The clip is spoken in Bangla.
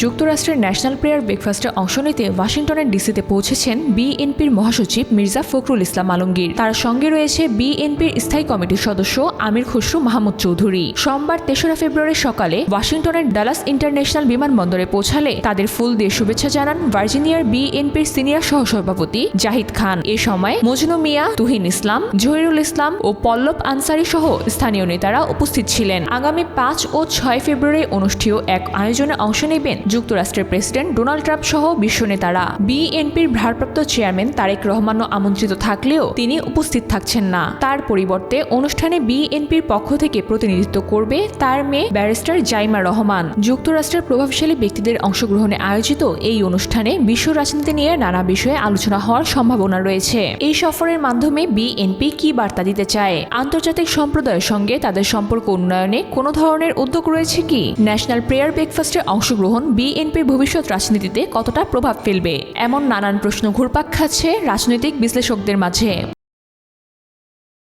যুক্তরাষ্ট্রের ন্যাশনাল প্রেয়ার ব্রেকফাস্টে অংশ নিতে ওয়াশিংটনের ডিসিতে পৌঁছেছেন বিএনপির মহাসচিব মির্জা ফখরুল ইসলাম আলমগীর। তার সঙ্গে রয়েছে বিএনপির স্থায়ী কমিটির সদস্য আমির খসরু মাহমুদ চৌধুরী। সোমবার তেসরা ফেব্রুয়ারি সকালে ওয়াশিংটনের ডালাস ইন্টারন্যাশনাল বিমানবন্দরে পৌঁছালে তাদের ফুল দিয়ে শুভেচ্ছা জানান ভার্জিনিয়ার বিএনপির সিনিয়র সহসভাপতি জাহিদ খান। এ সময় মজনু মিয়া, তুহিন ইসলাম, জহিরুল ইসলাম ও পল্লব আনসারি সহ স্থানীয় নেতারা উপস্থিত ছিলেন। আগামী পাঁচ ও ছয় ফেব্রুয়ারি অনুষ্ঠেয় এক আয়োজনে অংশ নেবেন যুক্তরাষ্ট্রের প্রেসিডেন্ট ডোনাল্ড ট্রাম্প সহ বিশ্ব নেতারা। বিএনপির ভারপ্রাপ্ত চেয়ারম্যান তারেক রহমানও আমন্ত্রিত থাকলেও তিনি উপস্থিত থাকছেন না। তার পরিবর্তে অনুষ্ঠানে বিএনপির পক্ষ থেকে প্রতিনিধিত্ব করবে তার মেয়ে ব্যারিস্টার জাইমা রহমান। যুক্তরাষ্ট্রের প্রভাবশালী ব্যক্তিদের অংশগ্রহণে আয়োজিত এই অনুষ্ঠানে বিশ্ব রাজনীতি নিয়ে নানা বিষয়ে আলোচনা হওয়ার সম্ভাবনা রয়েছে। এই সফরের মাধ্যমে বিএনপি কি বার্তা দিতে চায়? আন্তর্জাতিক সম্প্রদায়ের সঙ্গে তাদের সম্পর্ক উন্নয়নে কোনো ধরনের উদ্যোগ রয়েছে কি? ন্যাশনাল প্রেয়ার ব্রেকফাস্টে অংশগ্রহণ বিএনপির ভবিষ্যৎ রাজনীতিতে কতটা প্রভাব ফেলবে? এমন নানান প্রশ্ন ঘুরপাক খাচ্ছে রাজনৈতিক বিশ্লেষকদের মাঝে।